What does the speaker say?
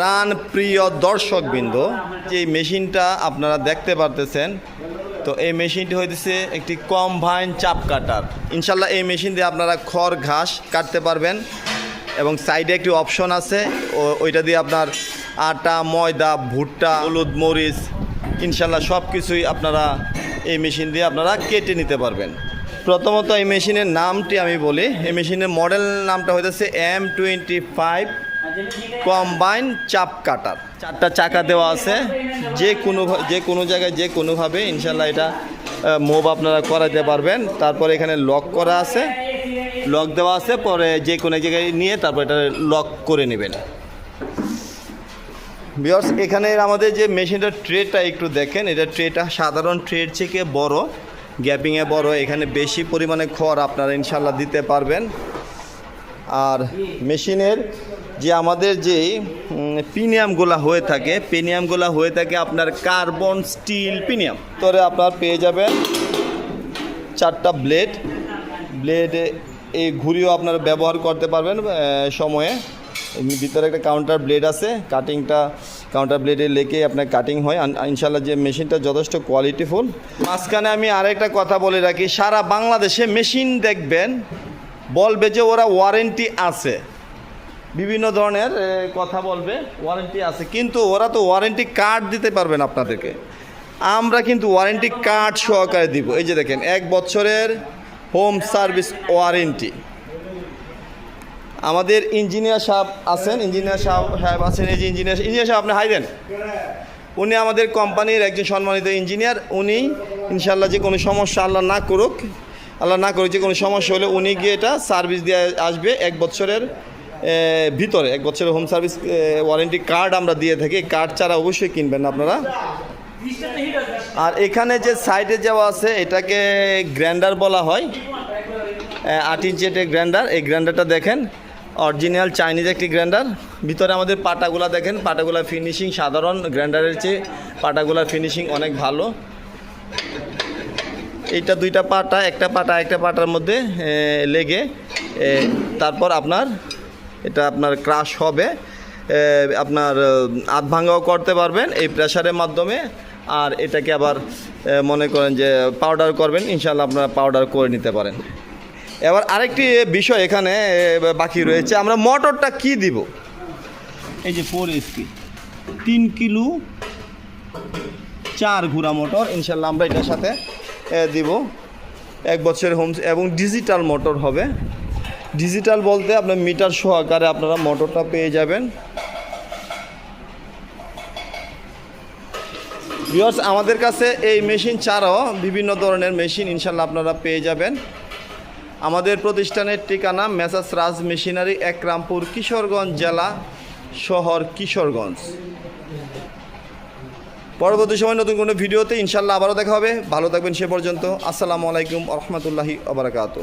প্রাণ প্রিয় দর্শকবৃন্দ, যে মেশিনটা আপনারা দেখতে পারতেছেন, তো এই মেশিনটি হইতেছে একটি কম্বাইন চাপ কাটার। ইনশাল্লাহ এই মেশিন দিয়ে আপনারা খড়, ঘাস কাটতে পারবেন এবং সাইডে একটি অপশন আছে ওইটা দিয়ে আপনার আটা, ময়দা, ভুট্টা, হলুদ, মরিচ, ইনশাল্লাহ সব কিছুই আপনারা এই মেশিন দিয়ে আপনারা কেটে নিতে পারবেন। প্রথমত এই মেশিনের নামটি আমি বলি, এই মেশিনের মডেল নামটা হইতেছে এম টোয়েন্টি ফাইভ কম্বাইন চাপ কাটার। চারটা চাকা দেওয়া আছে। যে কোনো যে কোনো জায়গায় যে কোনোভাবে ইনশাল্লাহ এটা মুভ আপনারা করাতে পারবেন। তারপরে এখানে লক করা আছে। লক দেওয়া আছে, পরে যে কোনো জায়গায় নিয়ে তারপর এটা লক করে নেবেন। বিয়ার্স এখানে আমাদের যে মেশিনটার ট্রেটা একটু দেখেন, এটা ট্রেটা সাধারণ ট্রের থেকে বড় গ্যাপিংয়ে বড়, এখানে বেশি পরিমাণে খড় আপনারা ইনশাল্লাহ দিতে পারবেন। আর মেশিনের যে আমাদের যে প্রিমিয়ামগুলো হয়ে থাকে প্রিমিয়ামগুলো হয়ে থাকে আপনার কার্বন স্টিল প্রিমিয়াম তোরে আপনার পেয়ে যাবেন চারটা ব্লেড। ব্লেডে এই ঘুড়িও আপনারা ব্যবহার করতে পারবেন সময়ে। ভিতরে একটা কাউন্টার ব্লেড আছে কাটিংটা কাউন্টার ব্লেডে লেগে আপনার কাটিং হয়। ইনশাল্লাহ যে মেশিনটা যথেষ্ট কোয়ালিটিফুল মাঝখানে আমি আরেকটা কথা বলে রাখি, সারা বাংলাদেশে মেশিন দেখবেন, বলবে যে ওরা ওয়ারেন্টি আছে। বিভিন্ন ধরনের কথা বলবে ওয়ারেন্টি আছে। কিন্তু ওরা তো ওয়ারেন্টি কার্ড দিতে পারবেন আপনাদেরকে। আমরা কিন্তু ওয়ারেন্টি কার্ড সহকারে দিব। এই যে দেখেন, এক বছরের হোম সার্ভিস ওয়ারেন্টি আমাদের ইঞ্জিনিয়ার সাহেব আছেন ইঞ্জিনিয়ার সাহেব সাহেব আছেন, এই যে ইঞ্জিনিয়ার ইঞ্জিনিয়ার সাহেব, আপনি হাই দেন। উনি আমাদের কোম্পানির একজন সম্মানিত ইঞ্জিনিয়ার উনি ইনশাল্লাহ যে কোনো সমস্যা আল্লাহ না করুক, আল্লাহ না করুক যে কোনো সমস্যা হলে উনি গিয়ে এটা সার্ভিস দিয়ে আসবে। এক বছরের ভিতরে এক বছরের হোম সার্ভিস ওয়ারেন্টি কার্ড আমরা দিয়ে থাকি। কার্ড ছাড়া অবশ্যই কিনবেন আপনারা। আর এখানে যে সাইডে যাওয়া আছে, এটাকে গ্র্যান্ডার বলা হয়। আট ইঞ্চি একটা গ্র্যান্ডার এই গ্র্যান্ডারটা দেখেন, অরিজিনাল চাইনিজ একটি গ্র্যান্ডার ভিতরে আমাদের পাটাগুলা দেখেন, পাটাগুলা ফিনিশিং সাধারণ গ্র্যান্ডারের চেয়ে পাটাগুলার ফিনিশিং অনেক ভালো। এইটা দুইটা পাটা, একটা পাটা একটা পাটার মধ্যে লেগে তারপর আপনার এটা আপনার ক্রাশ হবে। আপনার আধ ভাঙাও করতে পারবেন এই প্রেশারের মাধ্যমে। আর এটাকে আবার মনে করেন যে পাউডার করবেন ইনশাল্লাহ আপনারা পাউডার করে নিতে পারেন। এবার আরেকটি বিষয় এখানে বাকি রয়েছে। আমরা মোটরটা কি দিব? এই যে ফোর এসপি তিন কিলো চার ঘোড়া মোটর ইনশাল্লাহ আমরা এটার সাথে দিব। এক বছরের হোম এবং ডিজিটাল মোটর হবে। ডিজিটাল বলতে আপনার মিটার সহকারে আপনারা মোটরটা পেয়ে যাবেন। ভিউয়ার্স আমাদের কাছে এই মেশিন ছাড়াও বিভিন্ন ধরনের মেশিন ইনশাল্লাহ আপনারা পেয়ে যাবেন। আমাদের প্রতিষ্ঠানের ঠিকানা মেসাস রাজ মেশিনারি একরামপুর, কিশোরগঞ্জ জেলা, শহর কিশোরগঞ্জ। পরবর্তী সময় নতুন কোনো ভিডিওতে ইনশাল্লাহ আবারও দেখা হবে। ভালো থাকবেন সে পর্যন্ত। আসসালামু আলাইকুম রহমতুল্লাহি আবরাকাতু